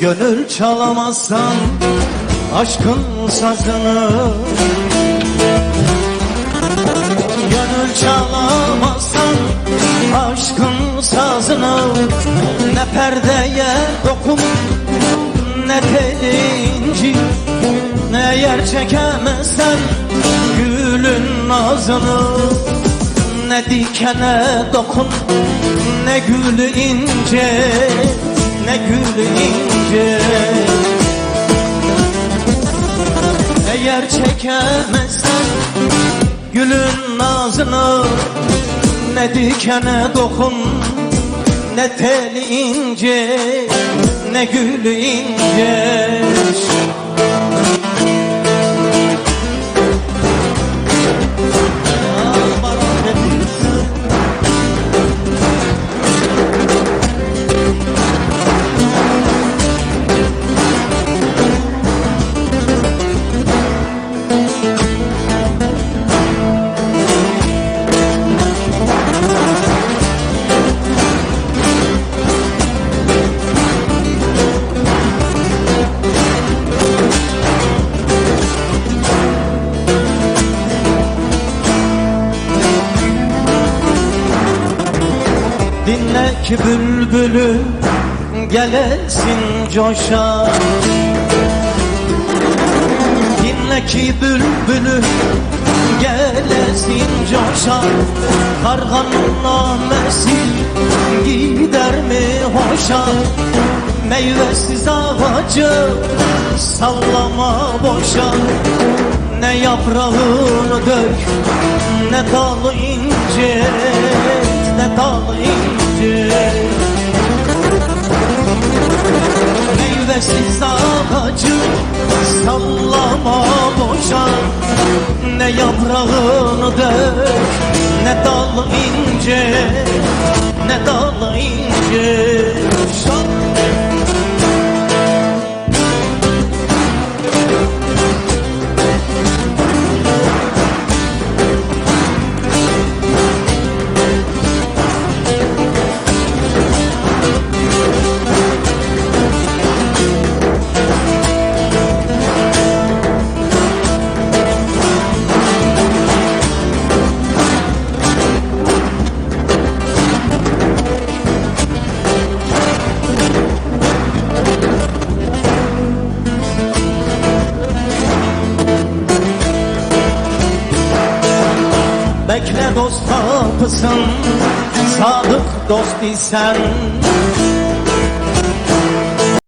Gönül çalamazsan aşkın sazını. Gönül çalamazsan aşkın sazını. Ne perdeye dokun ne telinci Ne yer çekemezsen gülün nazını Ne dikene dokun ne gül ince Ne gül Eğer çekemezsen gülün nazını Ne dikene dokun ne tel ince Ne gül ince Dinle ki bülbülü gelesin coşa. Dinle ki bülbülü gelesin coşa. Karganın namesi gider mi hoşa? Meyvesiz ağacı sallama boşa. Ne yaprağını dök ne dalı ince Ne dalı ince boşa Ne yaprağını dök ne dalı ince Ne dalı ince Bekle dost kapısın Sadık dost isen